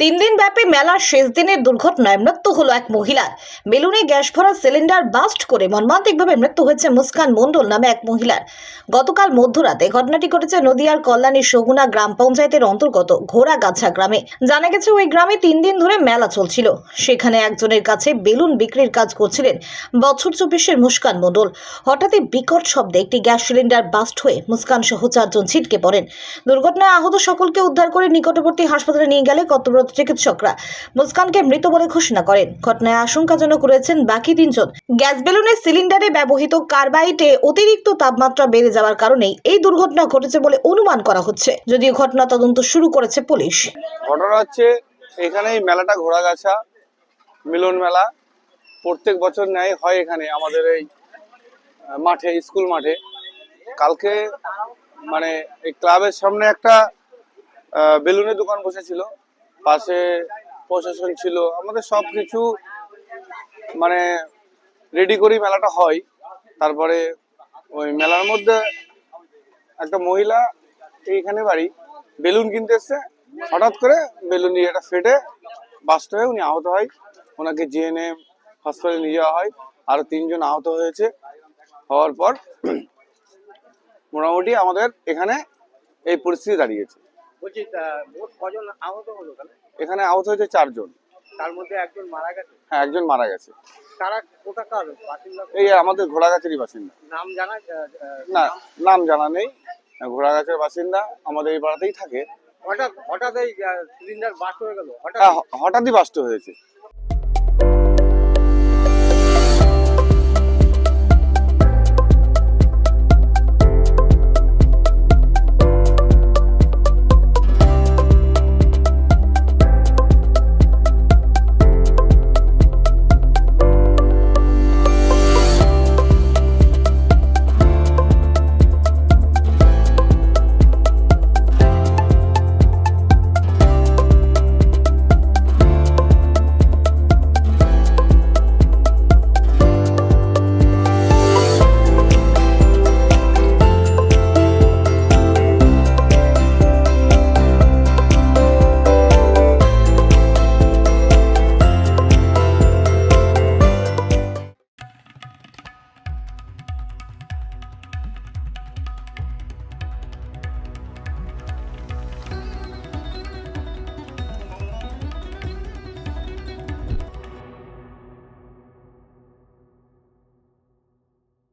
তিন দিন ব্যাপী মেলার শেষ দিনের দুর্ঘটনায় মৃত্যু হলো এক মহিলার। বেলুনে গ্যাস ভরা সিলিন্ডার বাস্ট করে মর্মান্তিকভাবে মৃত্যু হয়েছে মুস্কান মণ্ডল নামে এক মহিলার। গতকাল মধ্যরাতে ঘটনাটি ঘটেছে নদিয়ার কল্যাণী সগুনা গ্রাম পঞ্চায়েতের অন্তর্গত ঘোড়াগাছা গ্রামে। জানা গেছে ওই গ্রামে তিন দিন ধরে মেলা চলছিল। সেখানে একজনের কাছে বেলুন বিক্রির কাজ করছিলেন বছর চব্বিশের মুস্কান মণ্ডল। হঠাৎই বিকট শব্দে একটি গ্যাস সিলিন্ডার বাস্ট হয়ে মুস্কান সহ চারজন ছিটকে পড়েন। দুর্ঘটনায় আহত সকলকে উদ্ধার করে নিকটবর্তী হাসপাতালে নিয়ে গেলে কর্তব্যরত চিকিৎসকরা। মুস্কানকে মৃত বলে ঘোষণা করেন। ঘটনায় আশঙ্কাজনক রয়েছেন বাকি তিনজন। গ্যাস বেলুনের সিলিন্ডারে ব্যবহৃত কার্বাইটে অতিরিক্ত তাপমাত্রা বেড়ে যাওয়ার কারণেই এই দুর্ঘটনা ঘটেছে বলে অনুমান করা হচ্ছে। যদিও ঘটনা তদন্ত শুরু করেছে পুলিশ। ঘটনা হচ্ছে এখানে মেলাটা ঘোড়াগাছা, মিলন মেলা। প্রত্যেক বছর ন্যায় হয় এখানে আমাদের এই মাঠে, স্কুল মাঠে। কালকে মানে এই ক্লাবের সামনে একটা বেলুনের দোকান বসেছিল। পাশে প্রশাসন ছিল, আমাদের সব কিছু মানে রেডি করি মেলাটা হয়। তারপরে ওই মেলার মধ্যে একটা মহিলা এইখানে বাড়ি, বেলুন কিনতে এসছে। হঠাৎ করে বেলুন দিয়ে এটা ফেটে বাস্ট হয়ে উনি আহত হয়। ওনাকে জিএনএম হসপিটালে নিয়ে যাওয়া হয়। আরও তিনজন আহত হয়েছে। হওয়ার পর মোটামুটি আমাদের এখানে এই পরিস্থিতি দাঁড়িয়েছে। বলছি মোট কজন আহত হলো তাহলে এখানে আহত হয়েছে চারজন। তার মধ্যে একজন মারা গেছে? হ্যাঁ একজন মারা গেছে। তারা কোথাকার বাসিন্দা? এই আমাদের ঘোড়াগাছেরই বাসিন্দা। নাম জানা না নাম? জানা নেই। ঘোড়াগাছের বাসিন্দা আমাদের এই পাড়াতেই থাকে। হঠাৎ হঠাৎ এই সিলিন্ডার বাস্ট হয়ে গেল? হঠাৎ? হ্যাঁ হঠাৎই বাস্ট হয়েছে।